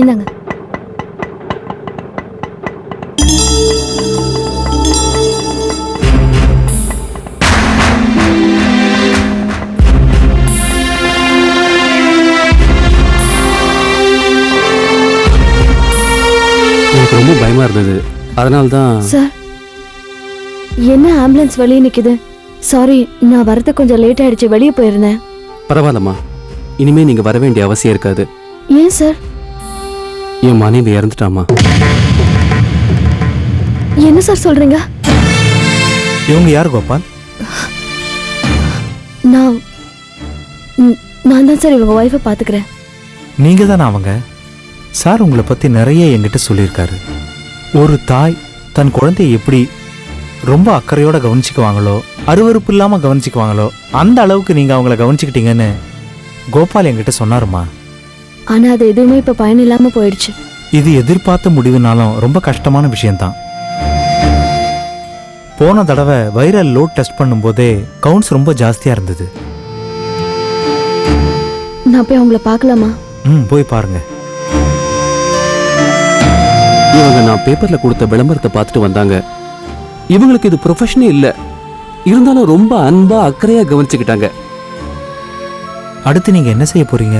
இந்தாங்க. எனக்கு ரொம்ப பயமா இருந்தது. அதனால தான் சார் என்ன ஆம்புலன்ஸ் வெளியே நிக்குது? சாரி நான் வரது கொஞ்சம் லேட் ஆயிடுச்சு வெளியே போயிருந்தேன். பரவாயில்லம்மா. இனிமே நீங்க வர வேண்டிய அவசியம் இருக்காது. ஏன் சார்? என் மனைவி இறந்துட்டாமா என்ன சார் சொல்றீங்க? இவங்க யார் கோபால்? நான் நான் தான் சார் இவங்க ஒய்ஃபை பாத்துக்கிறேன் நீங்க தானே அவங்க? சார் உங்களை பத்தி நிறைய என்கிட்ட சொல்லியிருக்காரு. ஒரு தாய் தன் குழந்தையை எப்படி ரொம்ப அக்கறையோட கவனிச்சுக்குவாங்களோ அருவருப்பு இல்லாம கவனிச்சுக்குவாங்களோ அந்த அளவுக்கு நீங்க அவங்கள கவனிச்சுக்கிட்டீங்கன்னு கோபால் என்கிட்ட சொன்னாருமா? ஆனா அது எதுவுமே இப்ப பயன் இல்லாம போயிடுச்சு. இது எதிர்பார்த்த முடிவுனாலும் ரொம்ப கஷ்டமான விஷயம்தான். போன தடவை வைரல் லோட் டெஸ்ட் பண்ணும்போதே கவுண்ட்ஸ் ரொம்ப ஜாஸ்தியா இருந்தது. நான் போய் அவங்கள பார்க்கலாமா? ம் போய் பாருங்க. இவங்க நான் பேப்பர்ல கொடுத்த விளம்பரத்தை பார்த்துட்டு வந்தாங்க. இவங்களுக்கு இது ப்ரொஃபஷனே இல்ல. இருந்தாலும் ரொம்ப அன்பா அக்கறையா கவனிச்சுக்கிட்டாங்க. அடுத்து நீங்க என்ன செய்ய போறீங்க?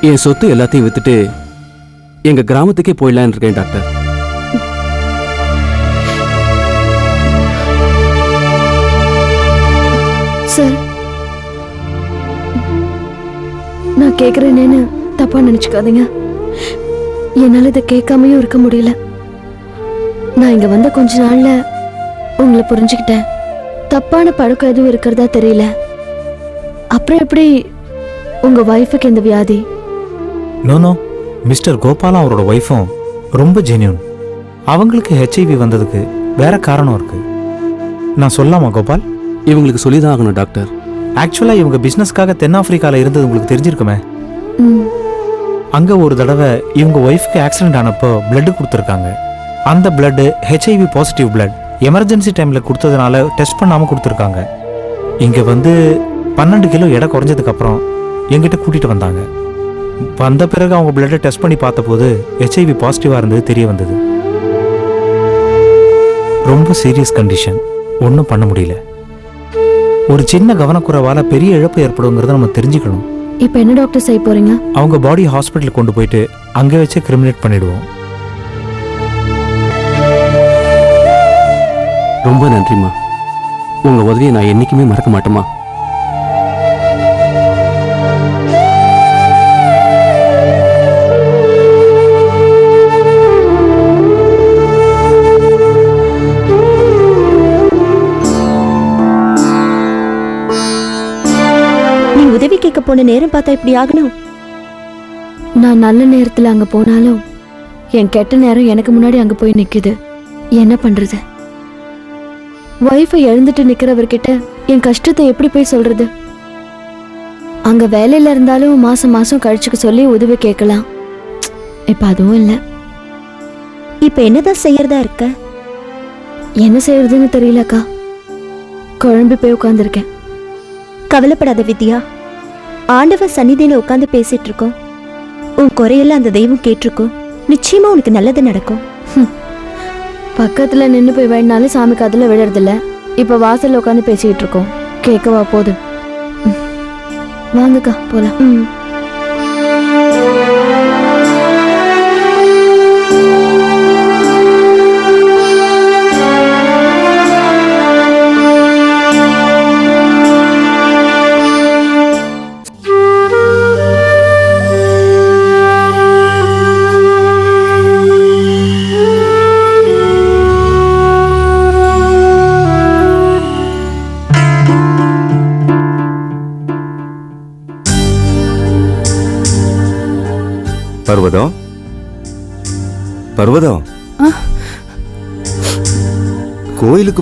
என் சொத்து எல்லாத்தையும் வித்துட்டு எங்க கிராமத்துக்கே போயிடலான்னு இருக்கேன் டாக்டர். சார். நான் கேக்குறேனேன்னு தப்பா நினைச்சுக்காதீங்க. என்னால இதை கேட்காமயும் இருக்க முடியல. நான் இங்க வந்த கொஞ்ச நாள்ல உங்களை புரிஞ்சுக்கிட்டேன். தப்பான பழக்கம் எதுவும் இருக்கிறதா தெரியல. அப்புறம் எப்படி உங்க ஒய்ஃபுக்கு இந்த வியாதி? நோ நோ மிஸ்டர் கோபாலும் அவரோட ஒய்ஃபும் ரொம்ப ஜென்யூன் அவங்களுக்கு ஹெச்ஐவி வந்ததுக்கு வேற காரணம் இருக்கு. நான் சொல்லாமா கோபால்? இவங்களுக்கு சொல்லிதான் ஆகணும் டாக்டர். ஆக்சுவலா இவங்க பிசினஸ்க்காக தென்னாப்பிரிக்கால இருந்தது உங்களுக்கு தெரிஞ்சிருக்குமே? ம். அங்கே ஒரு தடவை இவங்க ஒய்ஃப்க்கு ஆக்சிடென்ட் ஆனப்போ பிளட்டு கொடுத்துருக்காங்க. அந்த blood HIV positive blood emergency டைமில் கொடுத்ததுனால டெஸ்ட் பண்ணாமல் கொடுத்துருக்காங்க. இங்கே வந்து பன்னெண்டு கிலோ எடை குறைஞ்சதுக்கு அப்புறம் எங்கிட்ட கூட்டிகிட்டு வந்தாங்க. வந்த பிறகு அவங்க பிளட்டை டெஸ்ட் பண்ணி பார்த்தபோது ஹெச்ஐவி பாசிட்டிவாக இருந்தது தெரிய வந்தது. ரொம்ப சீரியஸ் கண்டிஷன் ஒன்றும் பண்ண முடியல. ஒரு சின்ன கவனக்குறைவால் பெரிய இழப்பு ஏற்படுங்கிறத நம்ம தெரிஞ்சுக்கணும். இப்போ என்ன டாக்டர் செய்ய போறீங்க? அவங்க பாடி ஹாஸ்பிட்டல் கொண்டு போயிட்டு அங்கே வச்சு கிரிமினேட் பண்ணிடுவோம். ரொம்ப நன்றிம்மா. உங்க உதவியை நான் என்னைக்குமே மறக்க மாட்டேமா நீ போன நேரம் பார்த்தா இப்படி ஆகணும்? நான் நல்ல நேரத்துல அங்க போனாலும் என் கெட்ட நேரம் எனக்கு முன்னாடி அங்க போய் நிக்குது. என்ன பண்றது? ஒய்ஃபை எழுந்துட்டு நிக்கிறவர்கிட்ட என் கஷ்டத்தை எப்படி போய் சொல்றது? அங்க வேலையில இருந்தாலும் மாசம் மாசம் கழிச்சுக்க சொல்லி உதவி கேட்கலாம். இப்ப அதுவும் இல்ல. இப்ப என்னதான் செய்யறதா இருக்க? என்ன செய்யறதுன்னு தெரியலக்கா. குழம்பி போய் உட்காந்துருக்கேன் கவலைப்படாத வித்யா. ஆண்டவர் சந்நிதியில உட்காந்து பேசிட்டு இருக்கோம். உன் குறையெல்லாம் அந்த தெய்வம் கேட்டிருக்கோம். நிச்சயமா உனக்கு நல்லது நடக்கும். பக்கத்துல நின்னு போய் வேணாலும் சாமி காதுல விழறதில்ல. இப்ப வாசல்ல உட்காந்து பேசிக்கிட்டு இருக்கோம். கேட்கவா போதும். வாங்கக்கா போலாம். ம்.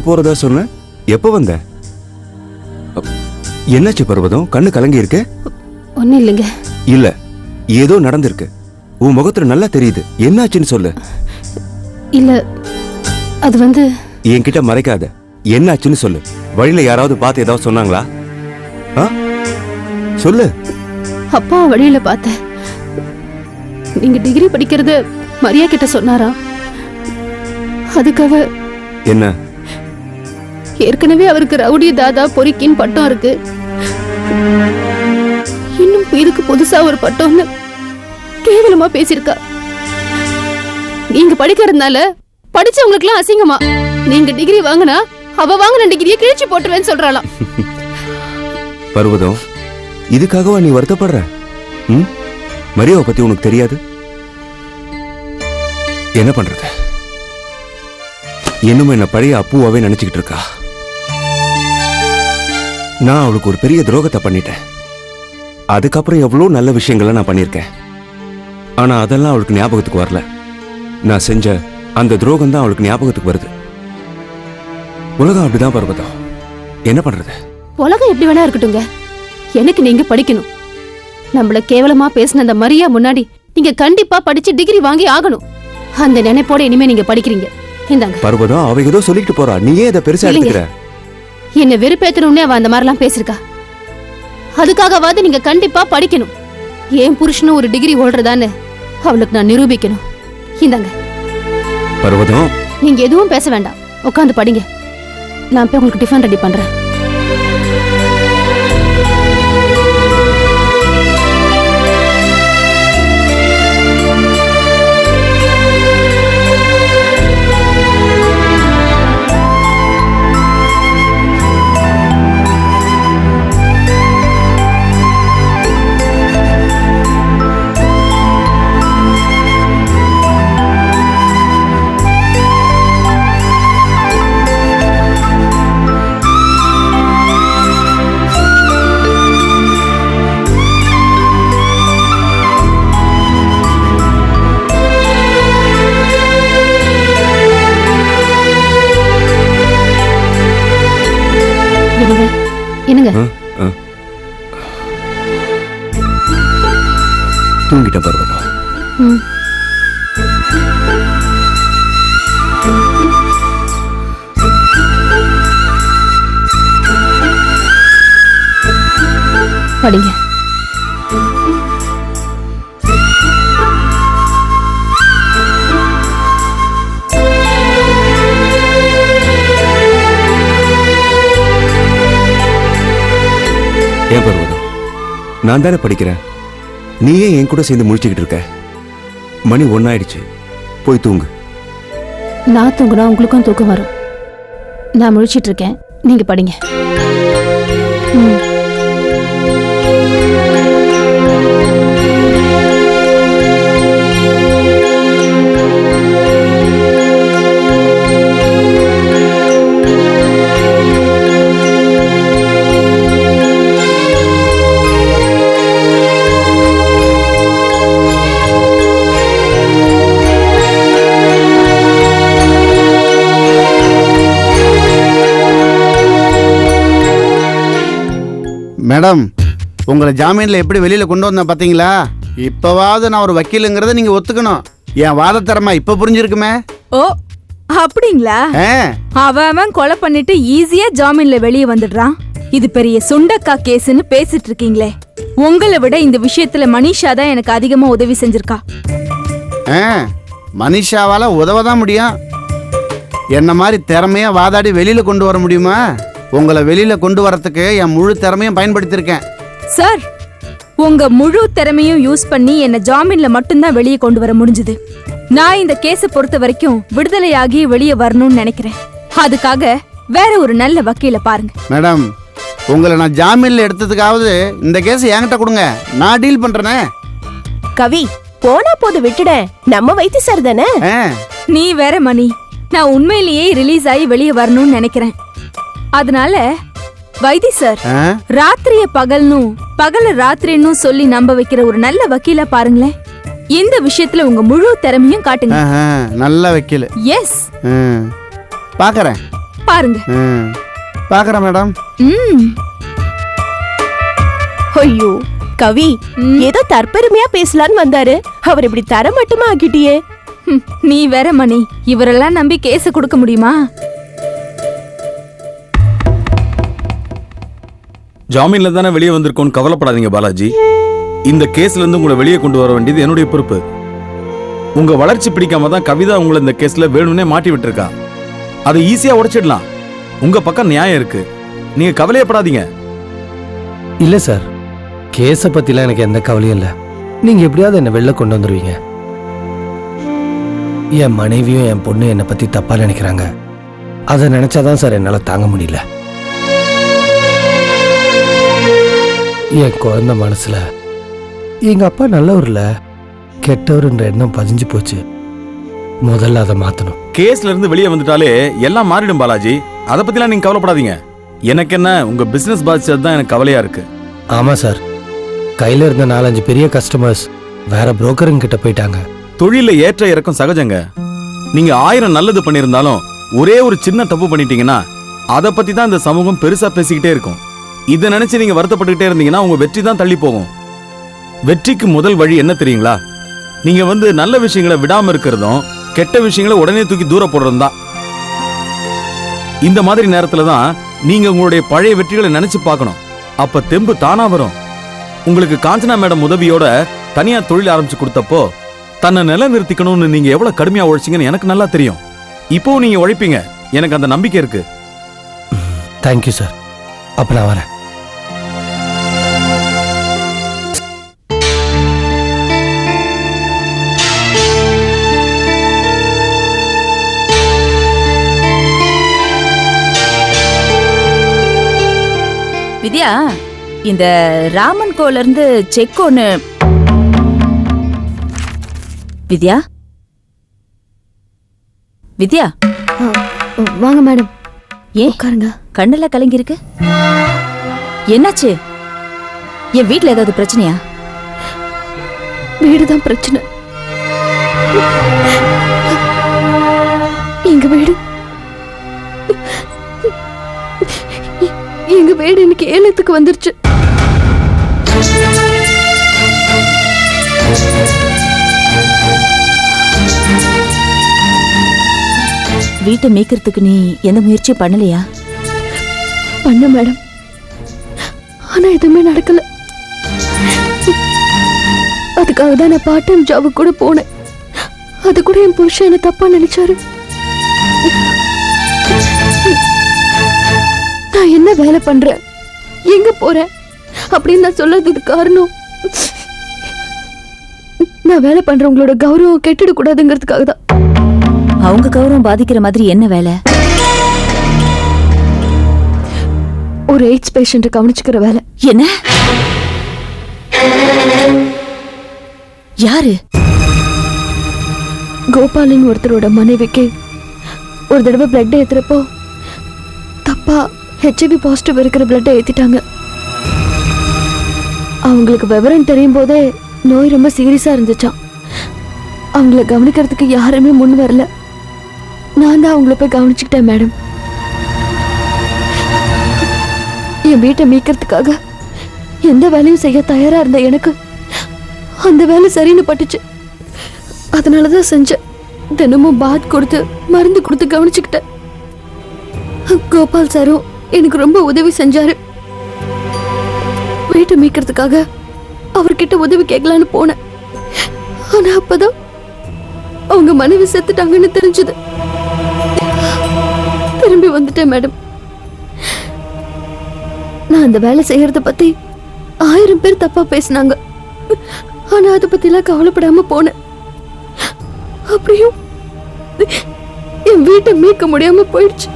கோயிலுக்கு போறதா சொன்ன? எப்ப வந்த? என்னாச்சு பர்வதம்? கண்ணு கலங்கி இருக்க ஒன்றும் இல்லைங்க. இல்ல ஏதோ நடந்திருக்கு. உன் முகத்துல நல்லா தெரியுது. என்னாச்சுன்னு சொல்லு. இல்லை அது வந்து என்கிட்ட மறைக்காத. என்னாச்சுன்னு சொல்லு. வழியில யாராவது பார்த்து ஏதாவது சொன்னாங்களா? சொல்லு. அப்பா வழியில பார்த்தேன். நீங்க டிகிரி படிக்கிறது மரியா கிட்ட சொன்னாரா? அதுக்காக என்ன? ஏற்கனவே அவருக்கு ரவுடி தாதா பொறிக்கின்னு பட்டம் இருக்கு. இன்னும் இதுக்கு புதுசா ஒரு பட்டம்னு கேவலமா பேசியிருக்கா. நீங்க படிக்கிறதுனால படிச்சவங்களுக்குலாம் அசிங்கமா. நீங்க டிகிரி வாங்கினா அவ வாங்கின டிகிரியை கிழிச்சு போட்டுருவேன்னு சொல்றாளாம். பருவதம் இதுக்காகவா நீ வருத்தப்படுற? ம்? மரியாவை பத்தி உனக்கு தெரியாது? என்ன பண்றது? இன்னும் என்ன பழைய அப்புவாவே நினைச்சுக்கிட்டு இருக்கா. நான் அவளுக்கு ஒரு பெரிய துரோகத்தை பண்ணிட்டேன். அதுக்கப்புறம் எவ்வளோ நல்ல விஷயங்களை நான் பண்ணியிருக்கேன். ஆனா அதெல்லாம் அவளுக்கு ஞாபகத்துக்கு வரல. நான் செஞ்ச அந்த துரோகம் தான் அவளுக்கு ஞாபகத்துக்கு வருது. உலகம் அப்படிதான் பர்வதம். என்ன பண்றது? உலகம் எப்படி வேணா இருக்கட்டுங்க எனக்கு நீங்க படிக்கணும். நம்மள கேவலமா பேசின அந்த மரியா முன்னாடி நீங்க கண்டிப்பா படிச்சு டிகிரி வாங்கி ஆகணும். அந்த நினைப்போட இனிமே நீங்க படிக்கிறீங்க. இந்தாங்க. பர்வதம் அவ ஏதோ சொல்லிட்டு போறா. நீ ஏன் இதை பெருசா. எடுத்துக்கிற. என்ன வெறுப்பேத்தணும்னே அவ அந்த மாதிரிலாம் பேசிருக்கா அதுக்காகவாது நீங்க கண்டிப்பா படிக்கணும். ஏன் புருஷனும் ஒரு டிகிரி ஓடுறதான்னு அவளுக்கு நான் நிரூபிக்கணும். இந்தாங்க. பர்வதம். நீங்க எதுவும் பேச வேண்டாம். உட்காந்து படிங்க. நான் போய் உங்களுக்கு டிஃபன் ரெடி பண்றேன். என்னங்க. தூங்கிட்டேன் பர்வதம் ம். படிங்க என்ன பர்வதம் நான் தானே படிக்கிறேன். நீயே என் கூட சேர்ந்து முழிச்சுக்கிட்டு இருக்க. மணி ஒன்னாயிடுச்சு. போய் தூங்கு. நான் தூங்குனா உங்களுக்கும் தூக்கம் வரும். நான் முழிச்சிட்டு இருக்கேன். நீங்க படிங்க. மேடம் உங்களை ஜாமீன்ல எப்படி வெளியில கொண்டு வந்தேன் பாத்தீங்களா? இப்பவாவது நான் ஒரு வக்கீலுங்கிறத நீங்க ஒத்துக்கணும். என் வாதத்தரமா இப்ப புரிஞ்சிருக்குமே? ஓ அப்படிங்களா? அவன் கொலை பண்ணிட்டு ஈஸியா ஜாமீன்ல வெளியே வந்துடுறான். இது பெரிய சுண்டக்கா கேஸ்னு பேசிட்டு இருக்கீங்களே. உங்களை விட இந்த விஷயத்துல மனிஷா தான் எனக்கு அதிகமா உதவி செஞ்சிருக்கா. மனிஷாவால உதவ தான் முடியும். என்ன மாதிரி திறமையா வாதாடி வெளியில கொண்டு வர முடியுமா? உங்களை வெளியில கொண்டு வரத்துக்கு என் முழு திறமையும் பயன்படுத்தியிருக்கேன். சார் உங்க முழு திறமையும் யூஸ் பண்ணி என்ன ஜாமீன்ல மட்டும்தான் வெளியே கொண்டு வர முடிஞ்சது. நான் இந்த கேஸை பொறுத்த வரைக்கும் விடுதலையாகி வெளியே வரணும்னு நினைக்கிறேன். அதுக்காக வேற ஒரு நல்ல வக்கீல பாருங்க. மேடம் உங்களை நான் ஜாமீன்ல எடுத்ததுக்காவது இந்த கேஸ் என்கிட்ட கொடுங்க. நான் டீல் பண்றேனே. கவி போனா போது விட்டுட. நம்ம வைத்தி சார் தானே நீ வேற மணி. நான் உண்மையிலேயே ரிலீஸ் ஆகி வெளியே வரணும்னு நினைக்கிறேன். அதனால வைத்தி சார் ராத்திரிய பகல்னும் பகல ராத்திரின்னு சொல்லி நம்ப வைக்கிற ஒரு நல்ல வக்கீலா பாருங்களேன். இந்த விஷயத்துல உங்க முழு திறமையும் காட்டுங்க. நல்ல வக்கீல். எஸ் பாக்குறேன். பாருங்க. பாக்குறேன் மேடம். ஐயோ கவி. ஏதோ தற்பெருமையா பேசலான்னு வந்தாரு. அவர் இப்படி தர மட்டுமா ஆக்கிட்டியே நீ வேற மணி. இவரெல்லாம் நம்பி கேஸ கொடுக்க முடியுமா? ஜாமீன்ல தானே வெளியே வந்திருக்கோன்னு கவலைப்படாதீங்க பாலாஜி. இந்த கேஸ்ல இருந்து உங்களை வெளியே கொண்டு வர வேண்டியது என்னுடைய பொறுப்பு. உங்க வளர்ச்சி பிடிக்காம தான் கவிதா உங்களை இந்த கேஸ்ல வேணும்னே மாட்டி விட்டுருக்கா. அதை ஈஸியா உடைச்சிடலாம். உங்க பக்கம் நியாயம் இருக்கு. நீங்க கவலையப்படாதீங்க. இல்ல சார். கேஸை பத்திலாம் எனக்கு எந்த கவலையும் இல்லை. நீங்க எப்படியாவது என்னை வெளில கொண்டு வந்துருவீங்க. என் மனைவியும் என் பொண்ணு என்னை பத்தி தப்பா நினைக்கிறாங்க. அதை நினைச்சாதான் சார் என்னால தாங்க முடியல. என் குழந்தை மனசுல எங்க அப்பா நல்லவர்ல கெட்டவருன்ற எண்ணம் பதிஞ்சு போச்சு. முதல்ல அதை மாத்தணும். கேஸ்ல இருந்து வெளியே வந்துட்டாலே எல்லாம் மாறிடும் பாலாஜி. அதை பத்திலாம் நீங்க கவலைப்படாதீங்க. எனக்கு என்ன உங்க பிசினஸ் பாதிச்சது தான் எனக்கு கவலையா இருக்கு. ஆமா சார். கையில இருந்த நாலஞ்சு பெரிய கஸ்டமர்ஸ் வேற புரோக்கருங்க கிட்ட போயிட்டாங்க. தொழில ஏற்ற இறக்கம் சகஜங்க. நீங்க ஆயிரம் நல்லது பண்ணியிருந்தாலும் ஒரே ஒரு சின்ன தப்பு பண்ணிட்டீங்கன்னா அதை பத்தி தான் இந்த சமூகம் பெருசா பேசிக்கிட்டே இருக்கும். இதை நினைச்சு நீங்க வருத்தப்பட்டுக்கிட்டே இருந்தீங்கன்னா உங்க வெற்றி தான் தள்ளி போகும். வெற்றிக்கு முதல் வழி என்ன தெரியுங்களா? நீங்க வந்து நல்ல விஷயங்களை விடாம இருக்கிறதும் கெட்ட விஷயங்களை உடனே தூக்கி தூர போடுறதும் தான் இந்த மாதிரி நேரத்துல தான் நீங்க உங்களுடைய பழைய வெற்றிகளை நினைச்சு பார்க்கணும். அப்ப தெம்பு தானா வரும். உங்களுக்கு காஞ்சனா மேடம் உதவியோட தனியா தொழில் ஆரம்பிச்சு கொடுத்தப்போ தன்னை நிலை நிறுத்திக்கணும்னு நீங்க எவ்வளவு கடுமையா உழைச்சீங்கன்னு எனக்கு நல்லா தெரியும். இப்போ நீங்க உழைப்பீங்க. எனக்கு அந்த நம்பிக்கை இருக்கு. தேங்க்யூ சார் அப்ப நான் வரேன். வித்யா இந்த ராமன் கோல இருந்து செக் ஒண்ணு. வித்யா? வித்யா? வாங்க மேடம். ஏன்? உட்காருங்க. கண்ணுல கலங்கி இருக்கு என்னாச்சு? என் வீட்ல ஏதாவது பிரச்சனையா? வீடு தான் பிரச்சனை. எங்க வீடு? எங்க வீடு இன்னைக்கு ஏலத்துக்கு வந்துருச்சு. வீட்டை மீட்கிறதுக்கு நீ எந்த முயற்சியும் பண்ணலையா? பண்ண மேடம். ஆனா எதுவுமே நடக்கல. அதுக்காக தான் நான் பார்ட் டைம் ஜாபுக்கு கூட போனேன். அது கூட என் புருஷன் என்ன தப்பா நினைச்சாரு. நான் என்ன வேலை பண்றேன்? எங்க போறேன்? அப்படின்னு நான் சொல்லாததுக்கு காரணம் நான் வேலை பண்றவங்களோட கௌரவம் கெட்டுட கூடாதுங்கிறதுக்காக தான். அவங்க கௌரவம் பாதிக்கிற மாதிரி என்ன வேலை? ஒரு எய்ட்ஸ் பேஷண்ட்டை கவனிச்சுக்கிற வேலை. என்ன? யாரு? கோபாலின் ஒருத்தரோட மனைவிக்கு ஒரு தடவை பிளட் ஏத்துறப்போ தப்பா ஹெச்ஐவி பாசிட்டிவ் இருக்கிற பிளட்டை ஏத்திட்டாங்க. அவங்களுக்கு விவரம் தெரியும் போதே நோய் ரொம்ப சீரியஸா இருந்துச்சாம். அவங்கள கவனிக்கிறதுக்கு யாருமே முன் வரல. நான் தான் அவங்கள போய் கவனிச்சுக்கிட்டேன் மேடம் என் வீட்டை மீட்கிறதுக்காக எந்த வேலையும் செய்ய தயாரா இருந்த எனக்கு அந்த வேலை சரின்னு பட்டுச்சு. அதனால தான் செஞ்சேன். தினமும் பாத் கொடுத்து மருந்து கொடுத்து கவனிச்சுக்கிட்டேன். கோபால் சாரும் எனக்கு ரொம்ப உதவி செஞ்சாரு. வீட்டை மீட்கிறதுக்காக அவர்கிட்ட உதவி கேட்கலான்னு போனேன். ஆனா அப்பதான் அவங்க மனைவி செத்துட்டாங்கன்னு தெரிஞ்சது. திரும்பி வந்துட்டேன் மேடம். நான் அந்த வேலை செய்யறத பத்தி ஆயிரம் பேர் தப்பா பேசினாங்க. ஆனா அதை பத்திலாம் கவலைப்படாம போனேன். அப்படியும் என் வீட்டை மீட்க முடியாம போயிடுச்சு.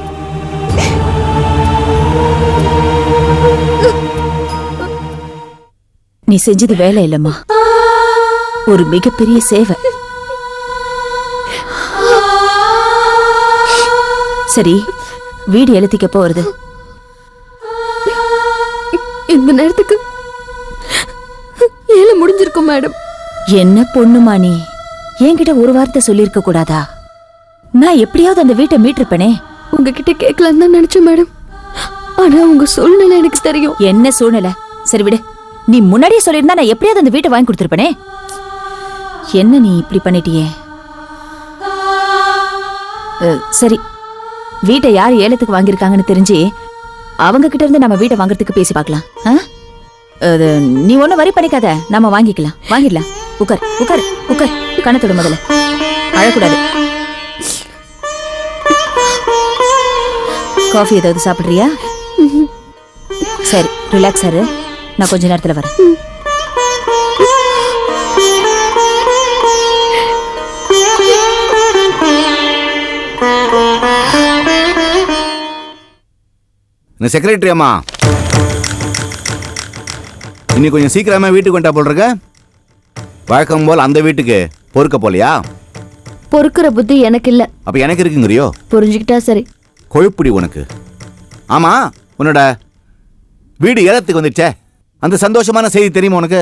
நீ செஞ்சது வேலை இல்லம்மா. ஒரு மிகப்பெரிய சேவை. சரி வீடு எழுத்திக்க போறது இந்த நேரத்துக்கு ஏழை முடிஞ்சிருக்கும் மேடம். என்ன பொண்ணுமா நீ? என்கிட்ட ஒரு வார்த்தை சொல்லியிருக்க கூடாதா? நான் எப்படியாவது அந்த வீட்டை மீட்டிருப்பேனே. உங்ககிட்ட கேட்கலான்னு தான் நினைச்சேன் மேடம். ஆனா உங்க சூழ்நிலை எனக்கு தெரியும். என்ன சூழ்நிலை? சரி விடு. நீ முன்னாடியே சொல்லியிருந்தா நான் எப்படியாவது அந்த வீட்டை வாங்கி கொடுத்துருப்பேனே. என்ன நீ இப்படி பண்ணிட்டியே? சரி. வீட்டை யார் ஏலத்துக்கு வாங்கியிருக்காங்கன்னு தெரிஞ்சு அவங்க கிட்ட இருந்து நம்ம வீட்டை வாங்குறதுக்கு பேசி பார்க்கலாம். ஆ? அது நீ ஒன்றும் வரி பண்ணிக்காத. நம்ம வாங்கிக்கலாம். வாங்கிடலாம். உட்கார் உட்கார் உட்கார் கணத்தோட முதல்ல. அழக்கூடாது. காஃபி ஏதாவது சாப்பிட்றியா? சரி ரிலாக்ஸ் ஆறு நான் கொஞ்ச நேரத்தில் வரேன். இந்த செக்ரட்டரி அம்மா? இன்னைக்கு கொஞ்சம் சீக்கிரமா வீட்டுக்கு வந்துட்டா போல் இருக்க? வழக்கம் போல் அந்த வீட்டுக்கு பொறுக்க போலையா? பொறுக்கிற புத்தி எனக்கு இல்ல. அப்ப எனக்கு இருக்குங்கிறியோ? புரிஞ்சுக்கிட்டா சரி. கொழுப்புடி உனக்கு. ஆமா உன்னோட வீடு ஏலத்துக்கு வந்துடுச்சே அந்த சந்தோஷமான செய்தி தெரியுமா உனக்கு?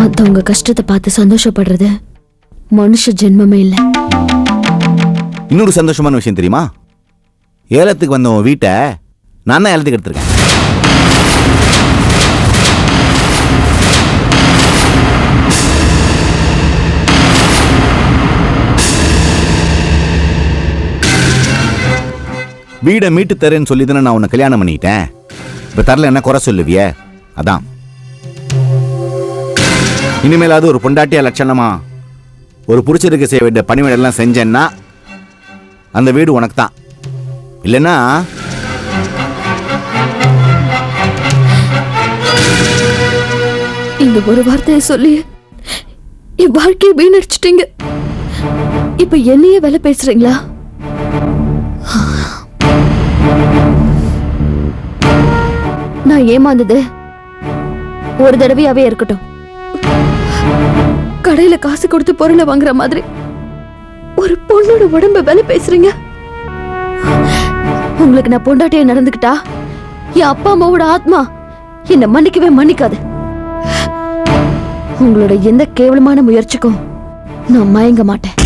மத்தவங்க கஷ்டத்தை பார்த்து சந்தோஷப்படுறது மனுஷ ஜென்மமே இல்ல. இன்னொரு சந்தோஷமான விஷயம் தெரியுமா? ஏலத்துக்கு வந்த உன் வீட்டை நான் தான் ஏலத்துக்கு எடுத்திருக்கேன். வீடை மீட்டு தரேன்னு சொல்லி தானே நான் உன்னை கல்யாணம் பண்ணிட்டேன். இப்போ தரல என்ன குறை சொல்லுவிய? அதான். இனிமேலாவது ஒரு பொண்டாட்டியா லட்சணமா ஒரு புருஷருக்கு செய்ய வேண்டிய பணிவிடெல்லாம் செஞ்சேன்னா அந்த வீடு உனக்கு தான் இல்லைன்னா இந்த ஒரு வார்த்தையை சொல்லி என் வாழ்க்கையை வீணடிச்சிட்டீங்க. இப்ப என்னையே வேலை பேசுறீங்களா? நான் ஏமாந்தது ஒரு தடவையாவே இருக்கட்டும். கடையில காசு கொடுத்து பொருளை வாங்குற மாதிரி ஒரு பொண்ணோட உடம்ப வேலை பேசுறீங்க? உங்களுக்கு நான் பொண்டாட்டிய நடந்துக்கிட்டா? என் அப்பா அம்மாவோட ஆத்மா என்னை மன்னிக்கவே மன்னிக்காது. உங்களோட எந்த கேவலமான முயற்சிக்கும் நான் மயங்க மாட்டேன்.